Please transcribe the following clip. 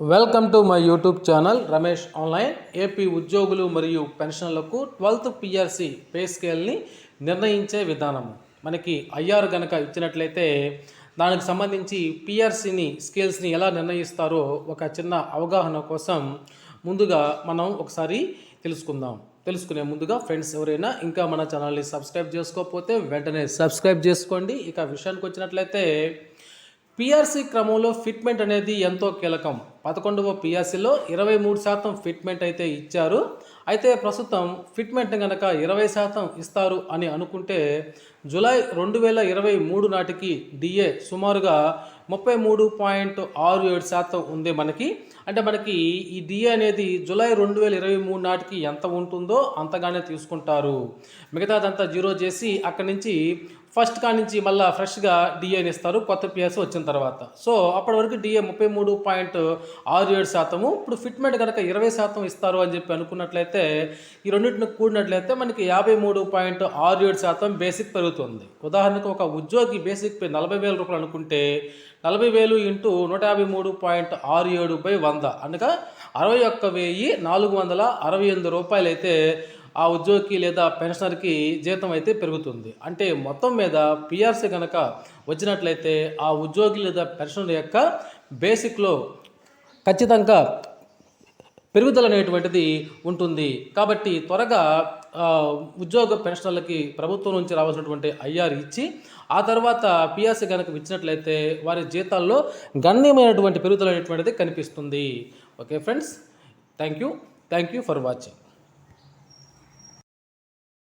Welcome to my YouTube channel Ramesh online. AP ఉద్యోగులు మరియు పెన్షన్లకు ట్వెల్త్ పిఆర్సి పే స్కేల్ని నిర్ణయించే విధానం మనకి ఐఆర్ గనక ఇచ్చినట్లయితే దానికి సంబంధించి పిఆర్సిని స్కేల్స్ని ఎలా నిర్ణయిస్తారో ఒక చిన్న అవగాహన కోసం ముందుగా మనం ఒకసారి తెలుసుకుందాం. తెలుసుకునే ముందుగా ఫ్రెండ్స్ ఎవరైనా ఇంకా మన ఛానల్ని సబ్స్క్రైబ్ చేసుకోకపోతే వెంటనే సబ్స్క్రైబ్ చేసుకోండి. ఇక విషయానికి వచ్చినట్లయితే పిఆర్సీ క్రమంలో ఫిట్మెంట్ అనేది ఎంతో కీలకం. పదకొండవ పిఎస్సిలో ఇరవై మూడు శాతం ఫిట్మెంట్ అయితే ఇచ్చారు. అయితే ప్రస్తుతం ఫిట్మెంట్ కనుక ఇరవై శాతం ఇస్తారు అని అనుకుంటే జూలై రెండు వేల ఇరవై మూడు నాటికి డిఏ సుమారుగా ముప్పై మూడు పాయింట్ ఆరు ఏడు శాతం ఉంది మనకి. అంటే మనకి ఈ డిఏ అనేది జూలై రెండు వేల ఇరవై మూడు నాటికి ఎంత ఉంటుందో అంతగానే తీసుకుంటారు. మిగతాదంతా జీరో చేసి అక్కడి నుంచి ఫస్ట్ కాడి నుంచి మళ్ళీ ఫ్రెష్గా డిఏని ఇస్తారు. కొత్త పిఎస్ వచ్చిన తర్వాత. సో అప్పటి వరకు డిఏ ముప్పై మూడు పాయింట్ ఆరు ఏడు శాతము. ఇప్పుడు ఫిట్మెంట్ కనుక ఇరవై శాతం ఇస్తారు అని చెప్పి అనుకున్నట్లయితే ఈ రెండింటిని కూడినట్లయితే మనకి యాభై మూడు పాయింట్ ఆరు ఏడు శాతం బేసిక్ పెరుగుతుంది. ఉదాహరణకు ఒక ఉద్యోగి బేసిక్ పే నలభై వేల రూపాయలు అనుకుంటే నలభై వేలు ఇంటూ నూట యాభై మూడు పాయింట్ ఆరు ఏడు బై వంద. అనగా అరవై ఒక్క వెయ్యి నాలుగు వందల అరవై ఎనిమిది రూపాయలు అయితే ఆ ఉద్యోగికి లేదా పెన్షనర్కి జీతం అయితే పెరుగుతుంది. అంటే మొత్తం మీద పిఆర్సీ కనుక వచ్చినట్లయితే ఆ ఉద్యోగి లేదా పెన్షనర్ యొక్క బేసిక్లో ఖచ్చితంగా పెరుగుదల అనేటువంటిది ఉంటుంది. కాబట్టి త్వరగా ఉద్యోగ పెన్షనర్లకి ప్రభుత్వం నుంచి రావాల్సినటువంటి ఐఆర్ ఇచ్చి ఆ తర్వాత పిఆర్సీ కనుక ఇచ్చినట్లయితే వారి జీతాల్లో గణనీయమైనటువంటి పెరుగుదల అనేటువంటిది కనిపిస్తుంది. Okay friends thank you. Thank you for watching.